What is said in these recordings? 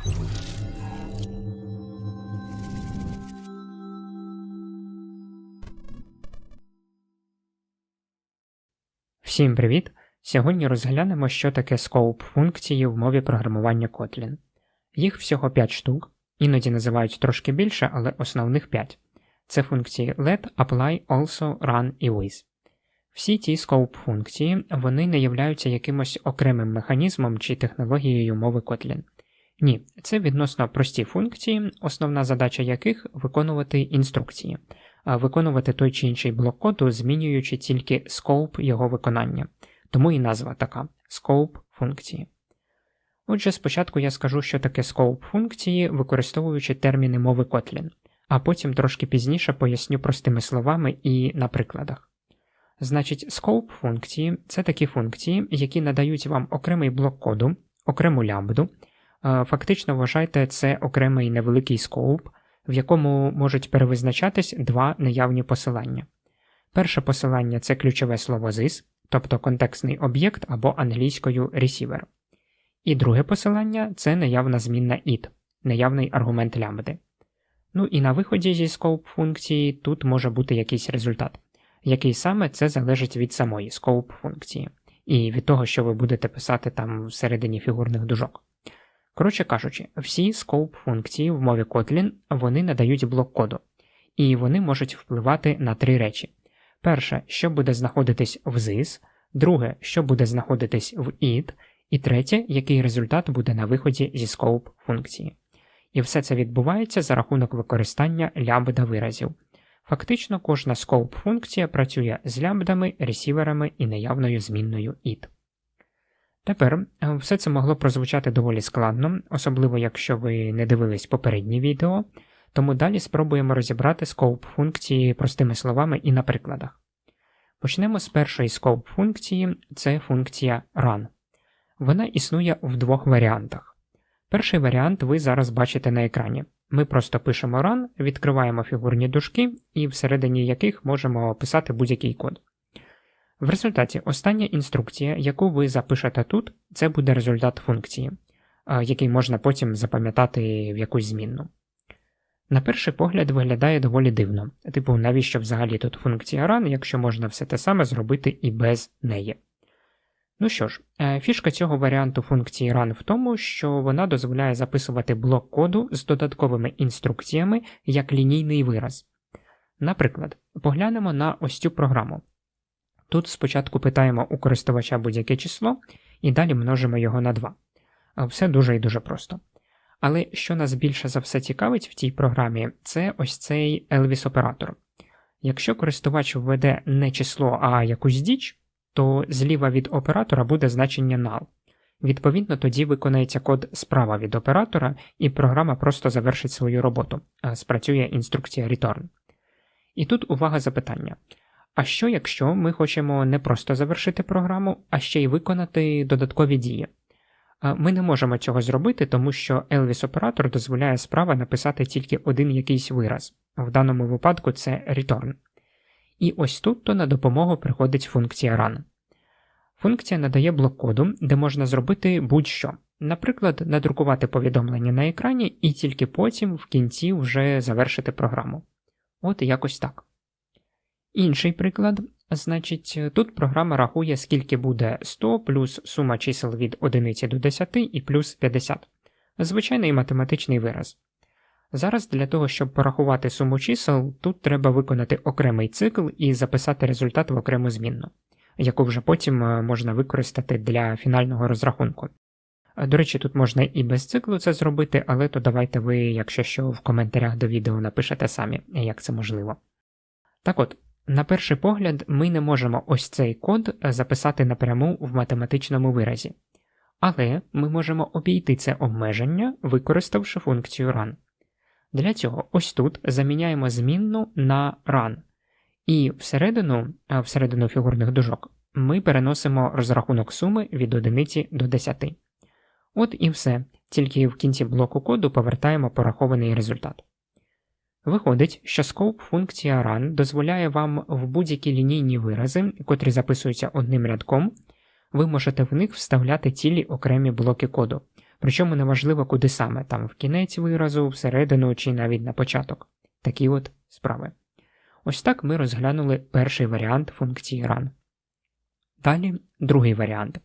Всім привіт! Сьогодні розглянемо, що таке scope функції в мові програмування Kotlin. Їх всього 5 штук, іноді називають трошки більше, але основних 5. Це функції let, apply, also, run і with. Всі ті scope функції вони не являються якимось окремим механізмом чи технологією мови Kotlin. Ні, це відносно прості функції, основна задача яких виконувати інструкції, а виконувати той чи інший блок коду, змінюючи тільки scope його виконання. Тому і назва така scope функції. Отже, спочатку я скажу, що таке scope функції, використовуючи терміни мови Kotlin, а потім трошки пізніше поясню простими словами і на прикладах. Значить, scope функції це такі функції, які надають вам окремий блок коду, окрему лямбду. Фактично вважайте це окремий невеликий скоуп, в якому можуть перевизначатись два наявні посилання. Перше посилання це ключове слово this, тобто контекстний об'єкт або англійською receiver. І друге посилання це наявна змінна it, наявний аргумент лямбди. Ну і на виході зі scope функції тут може бути якийсь результат, який саме це залежить від самої scope функції, і від того, що ви будете писати там всередині фігурних дужок. Коротше кажучи, всі scope функції в мові Kotlin вони надають блок коду, і вони можуть впливати на три речі. Перше, що буде знаходитись в this, друге, що буде знаходитись в it, і третє, який результат буде на виході зі scope функції. І все це відбувається за рахунок використання лямбда виразів. Фактично, кожна scope функція працює з лямбдами, ресіверами і наявною змінною it. Тепер е, все це могло прозвучати доволі складно, особливо якщо ви не дивились попередні відео, тому далі спробуємо розібрати scope функції простими словами і на прикладах. Почнемо з першої scope функції це функція run. Вона існує в двох варіантах. Перший варіант ви зараз бачите на екрані. Ми просто пишемо run, відкриваємо фігурні дужки, і всередині яких можемо писати будь-який код. В результаті остання інструкція, яку ви запишете тут, це буде результат функції, який можна потім запам'ятати в якусь змінну. На перший погляд виглядає доволі дивно, типу, навіщо взагалі тут функція run, якщо можна все те саме зробити і без неї. Ну що ж, е, фішка цього варіанту функції run в тому, що вона дозволяє записувати блок коду з додатковими інструкціями як лінійний вираз. Наприклад, поглянемо на ось цю програму. Тут спочатку питаємо у користувача будь-яке число, і далі множимо його на 2. Все дуже і дуже просто. Але що нас більше за все цікавить в тій програмі, це ось цей Elvis-оператор. Якщо користувач введе не число, а якусь діч, то зліва від оператора буде значення null. Відповідно, тоді виконається код справа від оператора, і програма просто завершить свою роботу, спрацює інструкція return. І тут увага запитання. А що якщо ми хочемо не просто завершити програму, а ще й виконати додаткові дії? Ми не можемо цього зробити, тому що Elvis оператор дозволяє справа написати тільки один якийсь вираз, в даному випадку це return. І ось тут то на допомогу приходить функція run. Функція надає блок коду, де можна зробити будь-що. Наприклад, надрукувати повідомлення на екрані і тільки потім в кінці вже завершити програму. От якось так. Інший приклад, значить, тут програма рахує, скільки буде 100 плюс сума чисел від 1 до 10 і плюс 50. Звичайний математичний вираз. Зараз для того, щоб порахувати суму чисел, тут треба виконати окремий цикл і записати результат в окрему змінну, яку вже потім е, можна використати для фінального розрахунку. До речі, тут можна і без циклу це зробити, але то давайте ви, якщо що, в коментарях до відео напишете самі, як це можливо. Так от, на перший погляд, ми не можемо ось цей код записати напряму в математичному виразі, але ми можемо обійти це обмеження, використавши функцію run. Для цього ось тут заміняємо змінну на run, і всередину, всередину фігурних дужок ми переносимо розрахунок суми від 1 до 10. От і все, тільки в кінці блоку коду повертаємо порахований результат. Виходить, що scope функція run дозволяє вам в будь-які лінійні вирази, котрі записуються одним рядком, ви можете в них вставляти цілі окремі блоки коду, Причому неважливо, куди саме, там в кінець виразу, всередину чи навіть на початок. Такі от справи. Ось так ми розглянули перший варіант функції run. Далі другий варіант.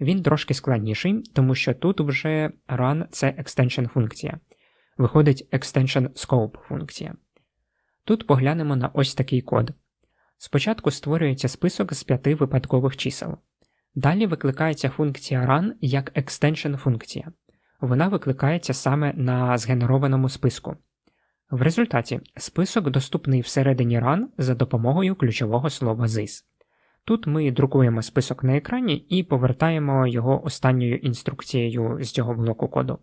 Він трошки складніший, тому що тут вже run це extension функція. Виходить extension scope функція. Тут поглянемо на ось такий код. Спочатку створюється список з п'яти випадкових чисел. Далі викликається функція run як extension функція. Вона викликається саме на згенерованому списку. В результаті список доступний всередині run за допомогою ключового слова this. Тут ми друкуємо список на екрані і повертаємо його останньою інструкцією з цього блоку коду.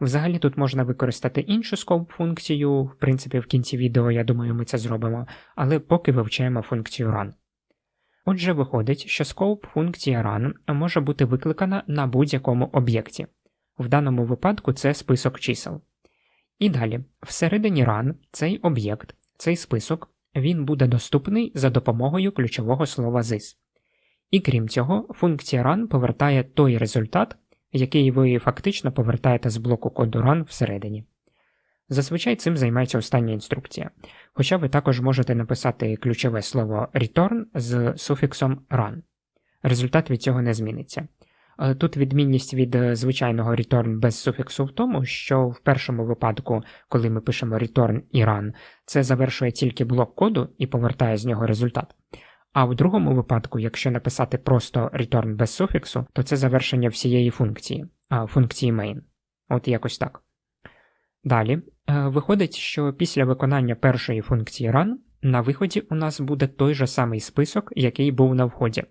Взагалі тут можна використати іншу scope функцію, в принципі, в кінці відео, я думаю, ми це зробимо, але поки вивчаємо функцію run. Отже, виходить, що scope функція run може бути викликана на будь-якому об'єкті. В даному випадку це список чисел. І далі, всередині run цей об'єкт, цей список, він буде доступний за допомогою ключового слова this. І крім цього, функція run повертає той результат, який ви фактично повертаєте з блоку коду run всередині. Зазвичай цим займається остання інструкція, хоча ви також можете написати ключове слово return з суфіксом run. Результат від цього не зміниться. Тут відмінність від звичайного return без суфіксу в тому, що в першому випадку, коли ми пишемо return і run, це завершує тільки блок коду і повертає з нього результат. А в другому випадку, якщо написати просто return без суфіксу, то це завершення всієї функції, а функції main. От якось так. Далі, е, виходить, що після виконання першої функції run на виході у нас буде той же самий список, який був на вході,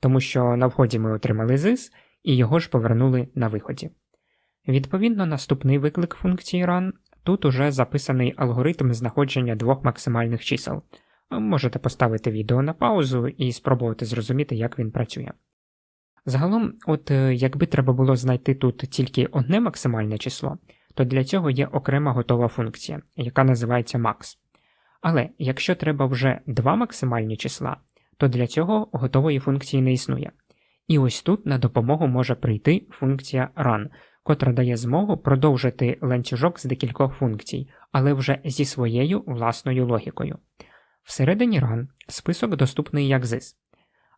тому що на вході ми отримали this, і його ж повернули на виході. Відповідно, наступний виклик функції run тут уже записаний алгоритм знаходження двох максимальних чисел. Можете поставити відео на паузу і спробувати зрозуміти, як він працює. Загалом, от е, якби треба було знайти тут тільки одне максимальне число, то для цього є окрема готова функція, яка називається max. Але якщо треба вже два максимальні числа, то для цього готової функції не існує. І ось тут на допомогу може прийти функція run, котра дає змогу продовжити ланцюжок з декількох функцій, але вже зі своєю власною логікою. Всередині run список доступний як ZIS.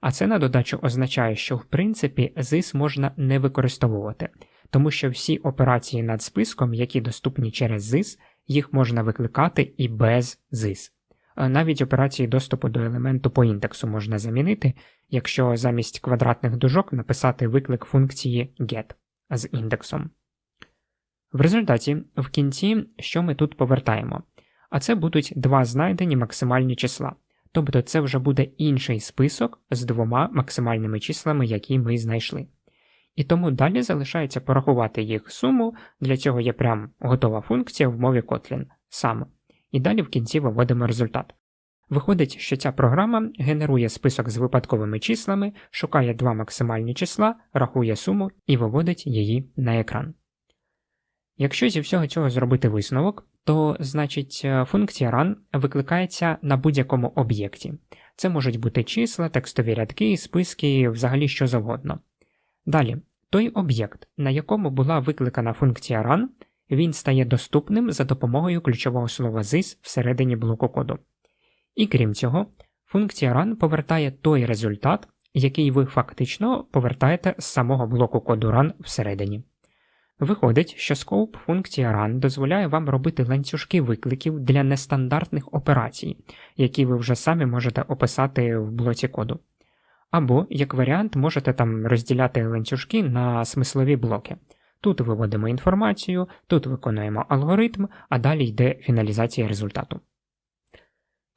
А це на додачу означає, що в принципі ZIS можна не використовувати, тому що всі операції над списком, які доступні через ZIS, їх можна викликати і без ZIS. Навіть операції доступу до елементу по індексу можна замінити, якщо замість квадратних дужок написати виклик функції get з індексом. В результаті, в кінці, що ми тут повертаємо? А це будуть два знайдені максимальні числа. Тобто це вже буде інший список з двома максимальними числами, які ми знайшли. І тому далі залишається порахувати їх суму, для цього є прям готова функція в мові Kotlin сам. І далі в кінці виводимо результат. Виходить, що ця програма генерує список з випадковими числами, шукає два максимальні числа, рахує суму і виводить її на екран. Якщо зі всього цього зробити висновок, то значить е, функція run викликається на будь-якому об'єкті. Це можуть бути числа, текстові рядки, списки, взагалі що завгодно. Далі, той об'єкт, на якому була викликана функція run, він стає доступним за допомогою ключового слова this всередині блоку коду. І крім цього, функція run повертає той результат, який ви фактично повертаєте з самого блоку коду run всередині. Виходить, що scope функція run дозволяє вам робити ланцюжки викликів для нестандартних операцій, які ви вже самі можете описати в блоці коду. Або, як варіант, можете там розділяти ланцюжки на смислові блоки. Тут виводимо інформацію, тут виконуємо алгоритм, а далі йде фіналізація результату.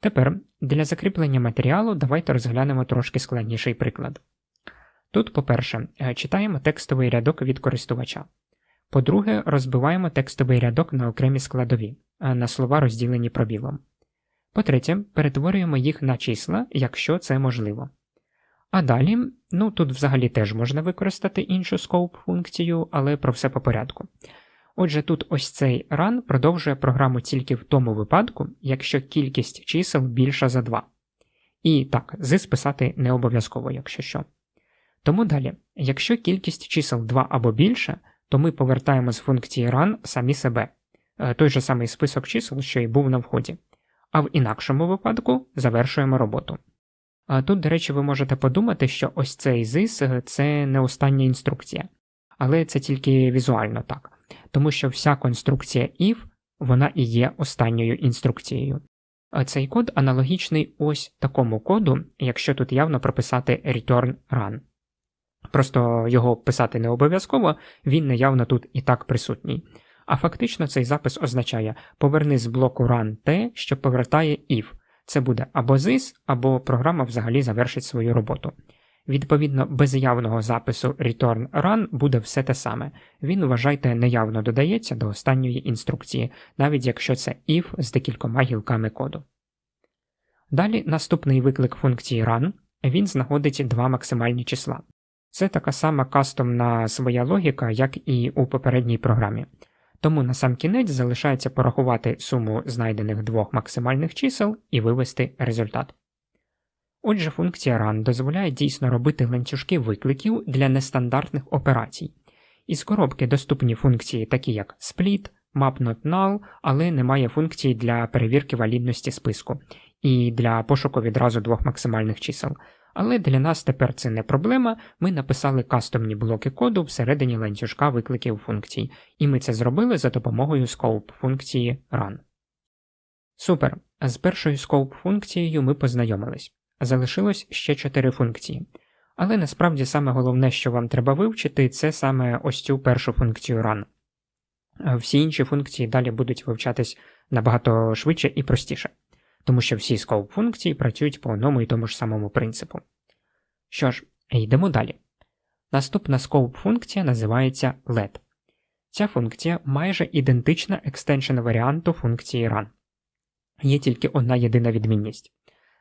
Тепер для закріплення матеріалу давайте розглянемо трошки складніший приклад. Тут, по-перше, е, читаємо текстовий рядок від користувача. По-друге, розбиваємо текстовий рядок на окремі складові, на слова розділені пробілом. По-третє, перетворюємо їх на числа, якщо це можливо. А далі, ну тут взагалі теж можна використати іншу scope функцію, але про все по порядку. Отже, тут ось цей run продовжує програму тільки в тому випадку, якщо кількість чисел більша за 2. І так, з писати не обов'язково, якщо що. Тому далі, якщо кількість чисел 2 або більше, то ми повертаємо з функції run самі себе, е, той же самий список чисел, що й був на вході. А в інакшому випадку завершуємо роботу. А тут, до речі, ви можете подумати, що ось цей ZIS – це не остання інструкція, але це тільки візуально так, тому що вся конструкція if вона і є останньою інструкцією. Цей код аналогічний ось такому коду, якщо тут явно прописати return run. Просто його писати не обов'язково, він неявно тут і так присутній. А фактично цей запис означає поверни з блоку run те, що повертає if. Це буде або ZIS, або програма взагалі завершить свою роботу. Відповідно, без явного запису return run буде все те саме. Він, вважайте, неявно додається до останньої інструкції, навіть якщо це if з декількома гілками коду. Далі наступний виклик функції run, він знаходить два максимальні числа. Це така сама кастомна своя логіка, як і у попередній програмі. Тому на сам кінець залишається порахувати суму знайдених двох максимальних чисел і вивести результат. Отже, функція run дозволяє дійсно робити ланцюжки викликів для нестандартних операцій. Із коробки доступні функції, такі як split, map але немає функції для перевірки валідності списку і для пошуку відразу двох максимальних чисел. Але для нас тепер це не проблема. Ми написали кастомні блоки коду всередині ланцюжка викликів функцій, і ми це зробили за допомогою scope функції run. Супер. З першою scope функцією ми познайомились. Залишилось ще чотири функції. Але насправді саме головне, що вам треба вивчити, це саме ось цю першу функцію run. Всі інші функції далі будуть вивчатись набагато швидше і простіше тому що всі scope функції працюють по одному і тому ж самому принципу. Що ж, йдемо далі. Наступна scope функція називається LED. Ця функція майже ідентична екстеншн варіанту функції run. Є тільки одна єдина відмінність.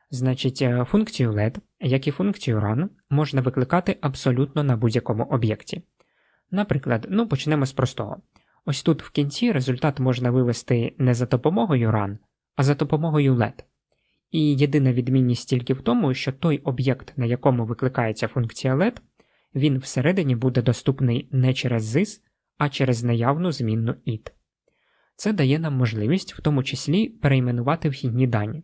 Значить, е, функцію LED, як і функцію run, можна викликати абсолютно на будь-якому об'єкті. Наприклад, ну почнемо з простого. Ось тут в кінці результат можна вивести не за допомогою run, а за допомогою LED. І єдина відмінність тільки в тому, що той об'єкт, на якому викликається функція LED, він всередині буде доступний не через ZIS, а через наявну змінну id. Це дає нам можливість в тому числі перейменувати вхідні дані.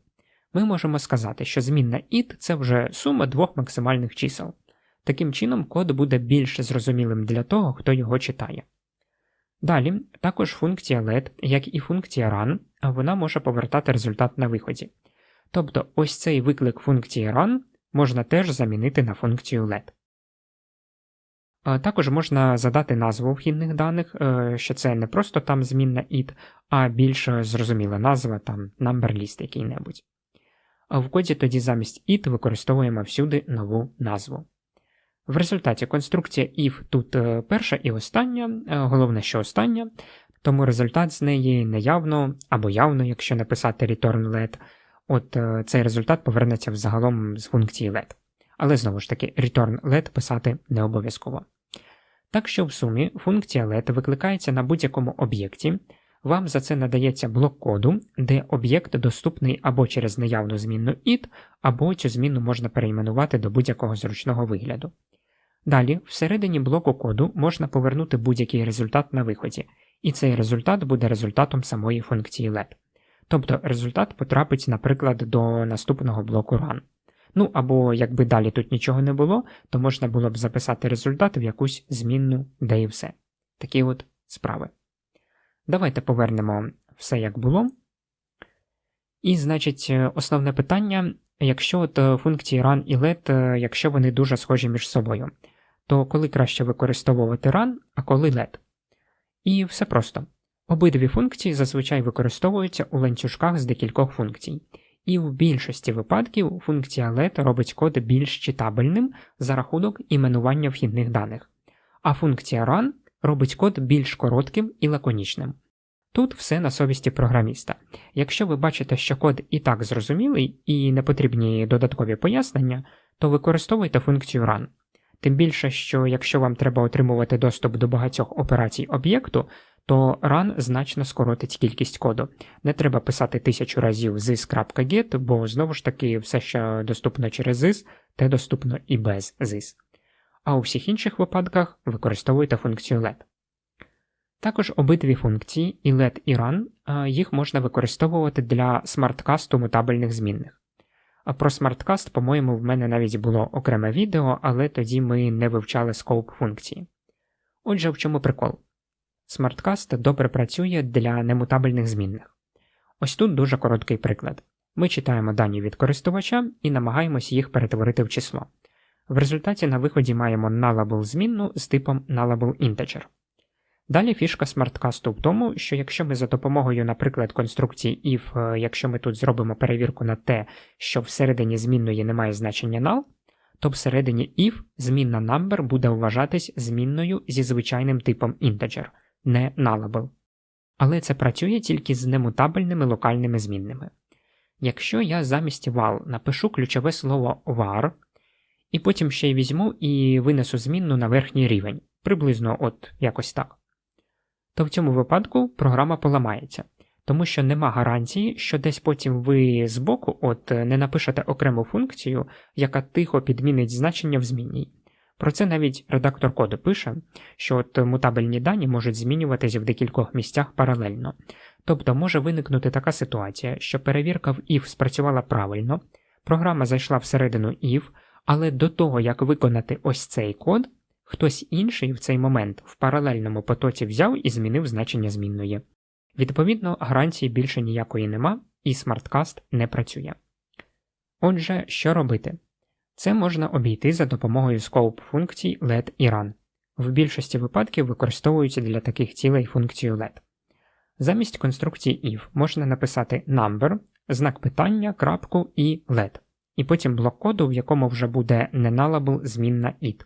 Ми можемо сказати, що змінна id це вже сума двох максимальних чисел. Таким чином, код буде більш зрозумілим для того, хто його читає. Далі, також функція LED, як і функція run, вона може повертати результат на виході. Тобто ось цей виклик функції run можна теж замінити на функцію LED. Також можна задати назву вхідних даних, е, що це не просто там змінна id, а більш зрозуміла назва там number list який-небудь. В коді тоді замість id використовуємо всюди нову назву. В результаті конструкція if тут е, перша і остання, е, головне, що остання, тому результат з неї неявно або явно, якщо написати return let, от е, цей результат повернеться взагалом з функції let. Але знову ж таки, return let писати не обов'язково. Так що в сумі функція let викликається на будь-якому об'єкті, вам за це надається блок коду, де об'єкт доступний або через неявну змінну id, або цю зміну можна перейменувати до будь-якого зручного вигляду. Далі, всередині блоку коду можна повернути будь-який результат на виході, і цей результат буде результатом самої функції LED. Тобто результат потрапить, наприклад, до наступного блоку run. Ну або якби далі тут нічого не було, то можна було б записати результат в якусь змінну, де і все. Такі от справи. Давайте повернемо все як було. І, значить, основне питання, якщо от е, функції run і let, е, якщо вони дуже схожі між собою то коли краще використовувати run, а коли LED. І все просто. Обидві функції зазвичай використовуються у ланцюжках з декількох функцій, і в більшості випадків функція LED робить код більш читабельним за рахунок іменування вхідних даних, а функція run робить код більш коротким і лаконічним. Тут все на совісті програміста. Якщо ви бачите, що код і так зрозумілий і не потрібні додаткові пояснення, то використовуйте функцію run. Тим більше, що якщо вам треба отримувати доступ до багатьох операцій об'єкту, то run значно скоротить кількість коду. Не треба писати тисячу разів this.get, бо знову ж таки все, що доступно через this, те доступно і без this. А у всіх інших випадках використовуйте функцію LED. Також обидві функції і let і run, їх можна використовувати для смарткасту мутабельних змінних. А про смарткаст, по-моєму, в мене навіть було окреме відео, але тоді ми не вивчали скоуп функції. Отже, в чому прикол? Смарткаст добре працює для немутабельних змінних. Ось тут дуже короткий приклад. Ми читаємо дані від користувача і намагаємось їх перетворити в число. В результаті на виході маємо nullable змінну з типом nullable integer. Далі фішка смарткасту в тому, що якщо ми за допомогою, наприклад, конструкції if, е, якщо ми тут зробимо перевірку на те, що всередині змінної немає значення null, то всередині if змінна number буде вважатись змінною зі звичайним типом integer, не nullable. Але це працює тільки з немутабельними локальними змінними. Якщо я замість val напишу ключове слово var, і потім ще й візьму і винесу змінну на верхній рівень, приблизно от якось так то в цьому випадку програма поламається, тому що нема гарантії, що десь потім ви збоку от не напишете окрему функцію, яка тихо підмінить значення в змінній. Про це навіть редактор коду пише, що от мутабельні дані можуть змінюватися в декількох місцях паралельно. Тобто може виникнути така ситуація, що перевірка в if спрацювала правильно, програма зайшла всередину if, але до того, як виконати ось цей код, Хтось інший в цей момент в паралельному потоці взяв і змінив значення змінної. Відповідно, гарантії більше ніякої нема, і смарткаст не працює. Отже, що робити? Це можна обійти за допомогою scope функцій let і run. В більшості випадків використовуються для таких цілей функцію let. Замість конструкції if можна написати number, знак питання, крапку і let, і потім блок коду, в якому вже буде nenullable змінна it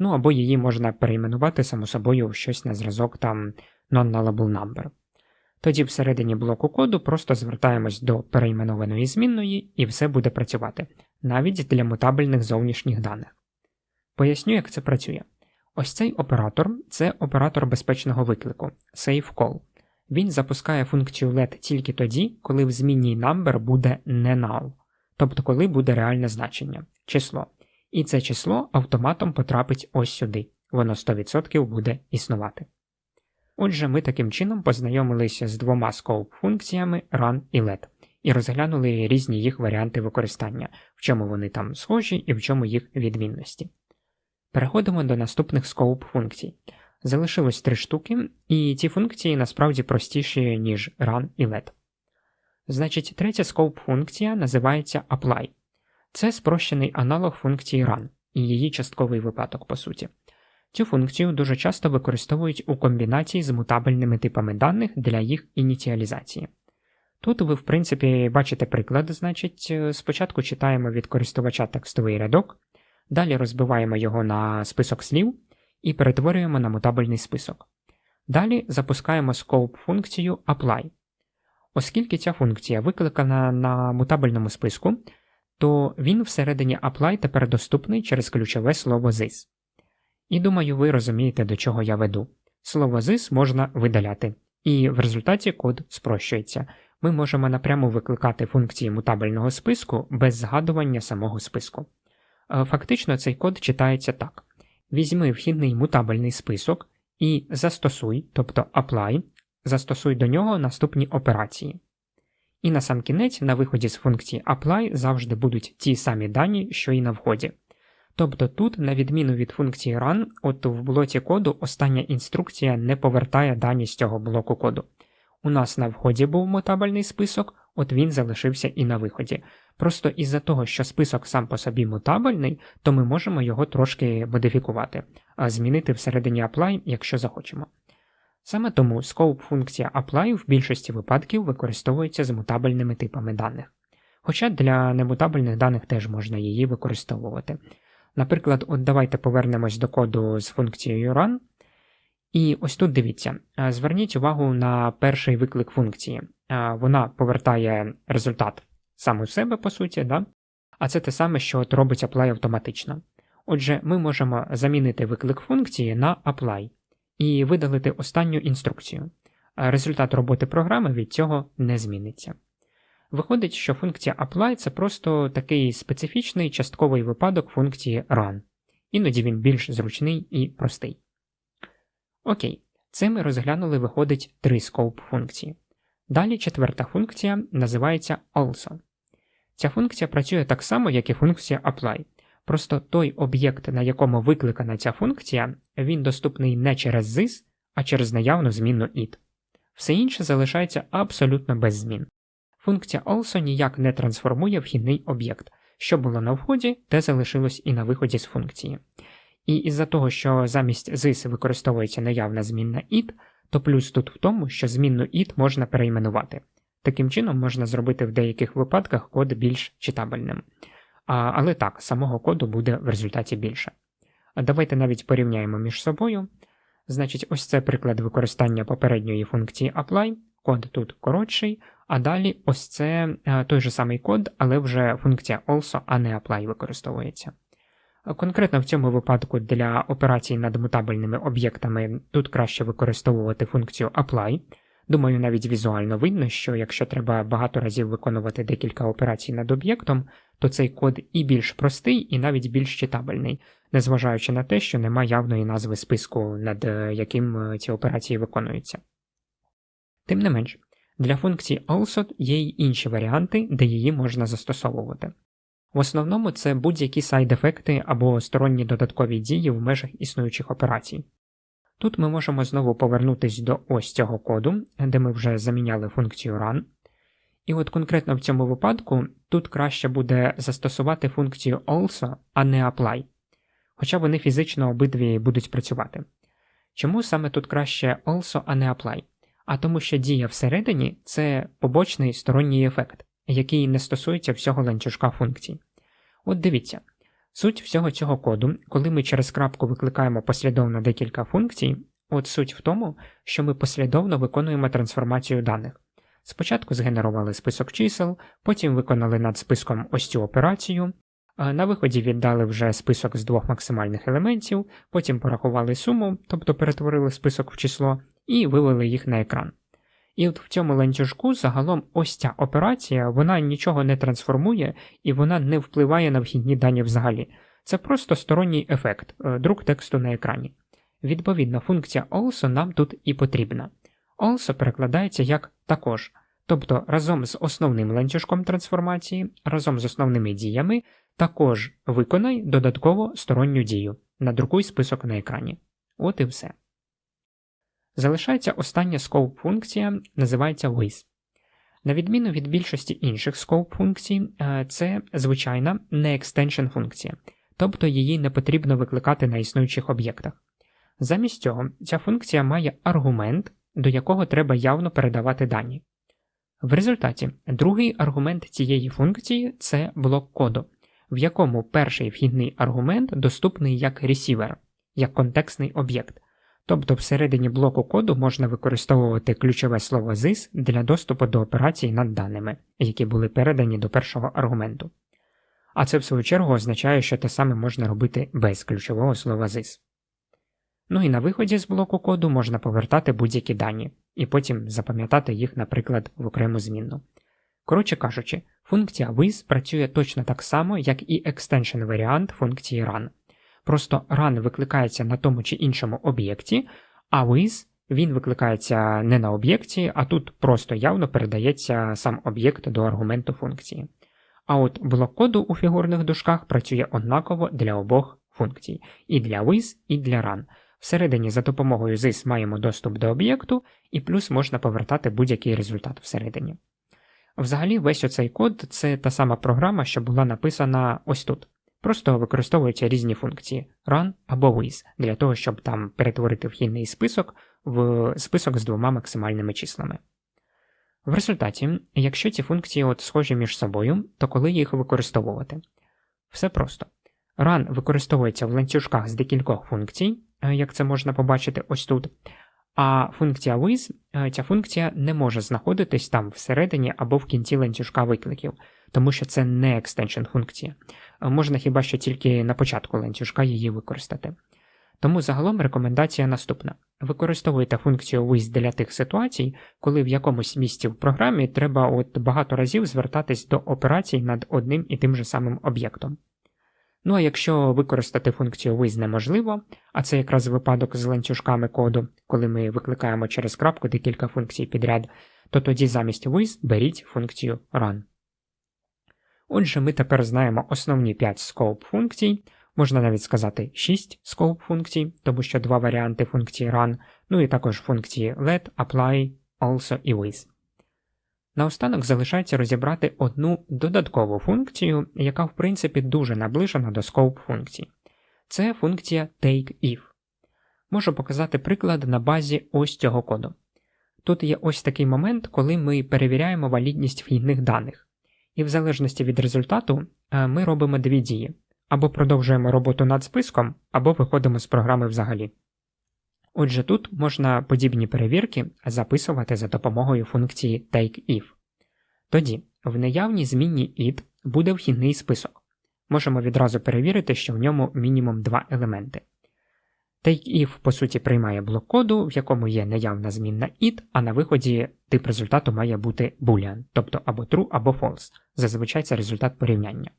ну або її можна перейменувати само собою в щось на зразок там non-nullable number. Тоді всередині блоку коду просто звертаємось до перейменованої змінної і все буде працювати, навіть для мутабельних зовнішніх даних. Поясню, як це працює. Ось цей оператор це оператор безпечного виклику save call. Він запускає функцію let тільки тоді, коли в змінній number буде не null, тобто коли буде реальне значення число. І це число автоматом потрапить ось сюди, воно 100% буде існувати. Отже, ми таким чином познайомилися з двома scope функціями run і let, і розглянули різні їх варіанти використання, в чому вони там схожі і в чому їх відмінності. Переходимо до наступних scope функцій. Залишилось три штуки, і ці функції насправді простіші, ніж run і let. Значить, третя scope функція називається apply. Це спрощений аналог функції run і її частковий випадок, по суті. Цю функцію дуже часто використовують у комбінації з мутабельними типами даних для їх ініціалізації. Тут ви, в принципі, бачите приклад, значить, е, спочатку читаємо від користувача текстовий рядок, далі розбиваємо його на список слів і перетворюємо на мутабельний список. Далі запускаємо scope функцію apply. Оскільки ця функція викликана на мутабельному списку, то він всередині apply тепер доступний через ключове слово this. І думаю, ви розумієте, до чого я веду. Слово this можна видаляти, і в результаті код спрощується. Ми можемо напряму викликати функції мутабельного списку без згадування самого списку. Е, фактично, цей код читається так: візьми вхідний мутабельний список і застосуй, тобто apply, застосуй до нього наступні операції. І на сам кінець на виході з функції apply завжди будуть ті самі дані, що і на вході. Тобто тут, на відміну від функції run, от в блоці коду остання інструкція не повертає дані з цього блоку коду. У нас на вході був мутабельний список, от він залишився і на виході. Просто із-за того, що список сам по собі мутабельний, то ми можемо його трошки модифікувати, а змінити всередині apply, якщо захочемо. Саме тому scope функція apply в більшості випадків використовується з мутабельними типами даних. Хоча для немутабельних даних теж можна її використовувати. Наприклад, от давайте повернемось до коду з функцією run. І ось тут дивіться, зверніть увагу на перший виклик функції. Вона повертає результат сам у себе, по суті, да? а це те саме, що от робить apply автоматично. Отже, ми можемо замінити виклик функції на apply і видалити останню інструкцію. Результат роботи програми від цього не зміниться. Виходить, що функція apply це просто такий специфічний частковий випадок функції run. Іноді він більш зручний і простий. Окей, Це ми розглянули, виходить три scope функції. Далі четверта функція називається also. Ця функція працює так само, як і функція apply. Просто той об'єкт, на якому викликана ця функція, він доступний не через this, а через наявну змінну it. Все інше залишається абсолютно без змін. Функція also ніяк не трансформує вхідний об'єкт. Що було на вході, те залишилось і на виході з функції. І із-за того, що замість this використовується наявна змінна it, то плюс тут в тому, що змінну it можна перейменувати. Таким чином можна зробити в деяких випадках код більш читабельним. Але так, самого коду буде в результаті більше. Давайте навіть порівняємо між собою. Значить, ось це приклад використання попередньої функції apply, код тут коротший, а далі ось це е, той же самий код, але вже функція also, а не apply використовується. Конкретно в цьому випадку для операцій над мутабельними об'єктами тут краще використовувати функцію apply. Думаю, навіть візуально видно, що якщо треба багато разів виконувати декілька операцій над об'єктом, то цей код і більш простий, і навіть більш читабельний, незважаючи на те, що нема явної назви списку, над е, яким е, ці операції виконуються. Тим не менш, для функції also є й інші варіанти, де її можна застосовувати. В основному це будь-які сайд-ефекти або сторонні додаткові дії в межах існуючих операцій. Тут ми можемо знову повернутися до ось цього коду, де ми вже заміняли функцію run. І от конкретно в цьому випадку тут краще буде застосувати функцію also, а не apply, хоча вони фізично обидві будуть працювати. Чому саме тут краще also, а не apply? А тому що дія всередині це побочний сторонній ефект, який не стосується всього ланцюжка функцій. От дивіться, суть всього цього коду, коли ми через крапку викликаємо послідовно декілька функцій, от суть в тому, що ми послідовно виконуємо трансформацію даних. Спочатку згенерували список чисел, потім виконали над списком ось цю операцію, на виході віддали вже список з двох максимальних елементів, потім порахували суму, тобто перетворили список в число, і вивели їх на екран. І от в цьому ланцюжку загалом ось ця операція вона нічого не трансформує і вона не впливає на вхідні дані взагалі. Це просто сторонній ефект, е, друк тексту на екрані. Відповідно, функція also нам тут і потрібна. Also перекладається як також, тобто разом з основним ланцюжком трансформації, разом з основними діями, також виконай додатково сторонню дію, надрукуй список на екрані. От і все. Залишається остання scope функція, називається with. На відміну від більшості інших scope функцій, е, це звичайна не extension функція, тобто її не потрібно викликати на існуючих об'єктах. Замість цього, ця функція має аргумент, до якого треба явно передавати дані. В результаті другий аргумент цієї функції це блок коду, в якому перший вхідний аргумент доступний як receiver, як контекстний об'єкт. Тобто всередині блоку коду можна використовувати ключове слово this для доступу до операцій над даними, які були передані до першого аргументу. А це в свою чергу означає, що те саме можна робити без ключового слова this. Ну і на виході з блоку коду можна повертати будь-які дані, і потім запам'ятати їх, наприклад, в окрему змінну. Коротше кажучи, функція with працює точно так само, як і extension варіант функції run. Просто run викликається на тому чи іншому об'єкті, а with він викликається не на об'єкті, а тут просто явно передається сам об'єкт до аргументу функції. А от блок коду у фігурних дужках працює однаково для обох функцій, і для with, і для run. Всередині за допомогою this маємо доступ до об'єкту, і плюс можна повертати будь-який результат всередині. Взагалі, весь оцей код це та сама програма, що була написана ось тут. Просто використовуються різні функції run або with, для того, щоб там перетворити вхідний список в список з двома максимальними числами. В результаті, якщо ці функції от схожі між собою, то коли їх використовувати? Все просто. Run використовується в ланцюжках з декількох функцій, як це можна побачити ось тут. А функція with, е, ця функція не може знаходитись там всередині або в кінці ланцюжка викликів, тому що це не екстеншн функція. Е, можна хіба що тільки на початку ланцюжка її використати. Тому загалом рекомендація наступна: використовуйте функцію with для тих ситуацій, коли в якомусь місці в програмі треба от багато разів звертатись до операцій над одним і тим же самим об'єктом. Ну а якщо використати функцію with неможливо, а це якраз випадок з ланцюжками коду, коли ми викликаємо через крапку декілька функцій підряд, то тоді замість with беріть функцію run. Отже, ми тепер знаємо основні 5 scope функцій, можна навіть сказати 6 scope функцій, тому що два варіанти функції run, ну і також функції let, apply, also і with. Наостанок залишається розібрати одну додаткову функцію, яка в принципі дуже наближена до scope функцій. Це функція takeIf. Можу показати приклад на базі ось цього коду. Тут є ось такий момент, коли ми перевіряємо валідність вхідних даних. І в залежності від результату е, ми робимо дві дії: або продовжуємо роботу над списком, або виходимо з програми взагалі. Отже, тут можна подібні перевірки записувати за допомогою функції takeIf. Тоді в наявній змінній id буде вхідний список. Можемо відразу перевірити, що в ньому мінімум два елементи. TakeIf, по суті, приймає блок коду, в якому є наявна змінна id, а на виході тип результату має бути boolean, тобто або true, або false. Зазвичай це результат порівняння.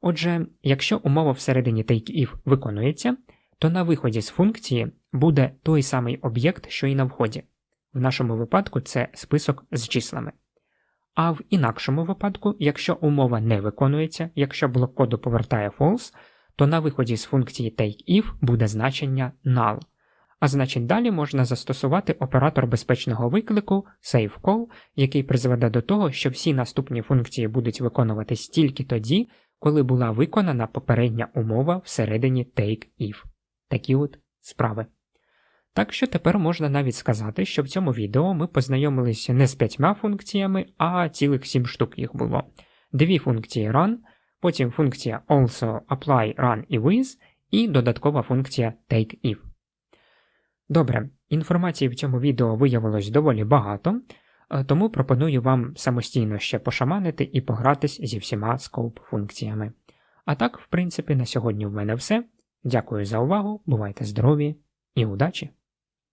Отже, якщо умова всередині takeIf виконується, то на виході з функції буде той самий об'єкт, що і на вході. В нашому випадку це список з числами. А в інакшому випадку, якщо умова не виконується, якщо блок коду повертає false, то на виході з функції takeIf буде значення null. А значить далі можна застосувати оператор безпечного виклику SafeCall, який призведе до того, що всі наступні функції будуть виконуватись тільки тоді, коли була виконана попередня умова всередині takeIf. Такі от справи. Так що тепер можна навіть сказати, що в цьому відео ми познайомилися не з п'ятьма функціями, а цілих сім штук їх було. Дві функції run, потім функція also, apply, run і with, і додаткова функція takeIf. Добре, інформації в цьому відео виявилось доволі багато, е, тому пропоную вам самостійно ще пошаманити і погратись зі всіма scope функціями. А так, в принципі, на сьогодні в мене все. Дякую за увагу, бувайте здорові і удачі!